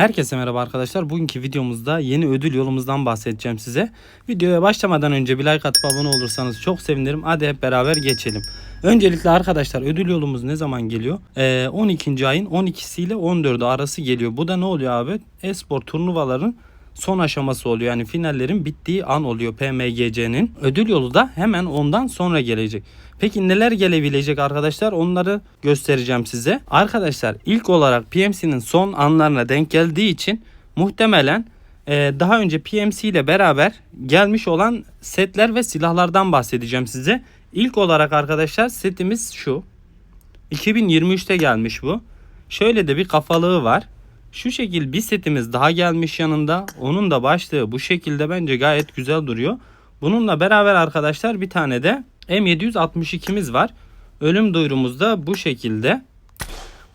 Herkese merhaba arkadaşlar. Bugünkü videomuzda yeni ödül yolumuzdan bahsedeceğim size. Videoya başlamadan önce bir like atıp abone olursanız çok sevinirim. Hadi hep beraber geçelim. Öncelikle arkadaşlar ödül yolumuz ne zaman geliyor? Ee, 12. ayın 12'si ile 14'ü arası geliyor. Bu da ne oluyor abi? Espor turnuvaların son aşaması oluyor. Yani finallerin bittiği an oluyor PMGC'nin. Ödül yolu da hemen ondan sonra gelecek. Peki neler gelebilecek arkadaşlar? Onları göstereceğim size. Arkadaşlar ilk olarak PMC'nin son anlarına denk geldiği için muhtemelen e, daha önce PMC ile beraber gelmiş olan setler ve silahlardan bahsedeceğim size. İlk olarak arkadaşlar setimiz şu. 2023'te gelmiş bu. Şöyle de bir kafalığı var. Şu şekil bir setimiz daha gelmiş yanında. Onun da başlığı bu şekilde bence gayet güzel duruyor. Bununla beraber arkadaşlar bir tane de M762'miz var. Ölüm duyurumuz da bu şekilde.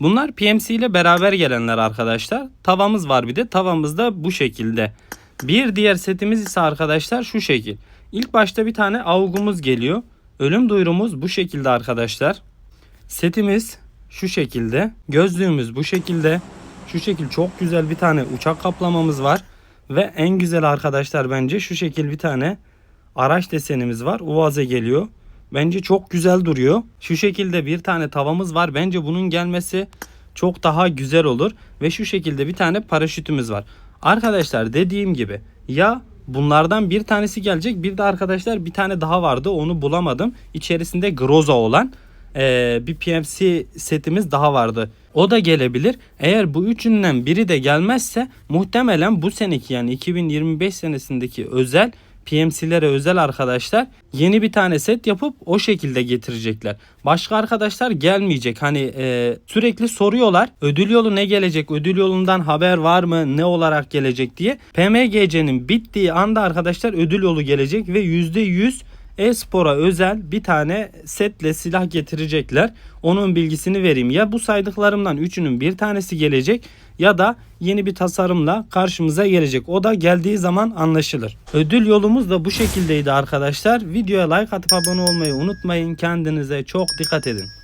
Bunlar PMC ile beraber gelenler arkadaşlar. Tavamız var bir de. Tavamız da bu şekilde. Bir diğer setimiz ise arkadaşlar şu şekil. İlk başta bir tane avgumuz geliyor. Ölüm duyurumuz bu şekilde arkadaşlar. Setimiz şu şekilde. Gözlüğümüz bu şekilde. Şu şekil çok güzel bir tane uçak kaplamamız var. Ve en güzel arkadaşlar bence şu şekil bir tane araç desenimiz var. Uvaze geliyor. Bence çok güzel duruyor. Şu şekilde bir tane tavamız var. Bence bunun gelmesi çok daha güzel olur. Ve şu şekilde bir tane paraşütümüz var. Arkadaşlar dediğim gibi ya bunlardan bir tanesi gelecek. Bir de arkadaşlar bir tane daha vardı. Onu bulamadım. İçerisinde Groza olan ee, bir PMC setimiz daha vardı. O da gelebilir. Eğer bu üçünden biri de gelmezse muhtemelen bu seneki yani 2025 senesindeki özel PMC'lere özel arkadaşlar yeni bir tane set yapıp o şekilde getirecekler. Başka arkadaşlar gelmeyecek. Hani e, sürekli soruyorlar. Ödül yolu ne gelecek? Ödül yolundan haber var mı? Ne olarak gelecek diye. PMGC'nin bittiği anda arkadaşlar ödül yolu gelecek ve %100 e-spora özel bir tane setle silah getirecekler. Onun bilgisini vereyim. Ya bu saydıklarımdan üçünün bir tanesi gelecek ya da yeni bir tasarımla karşımıza gelecek. O da geldiği zaman anlaşılır. Ödül yolumuz da bu şekildeydi arkadaşlar. Videoya like atıp abone olmayı unutmayın. Kendinize çok dikkat edin.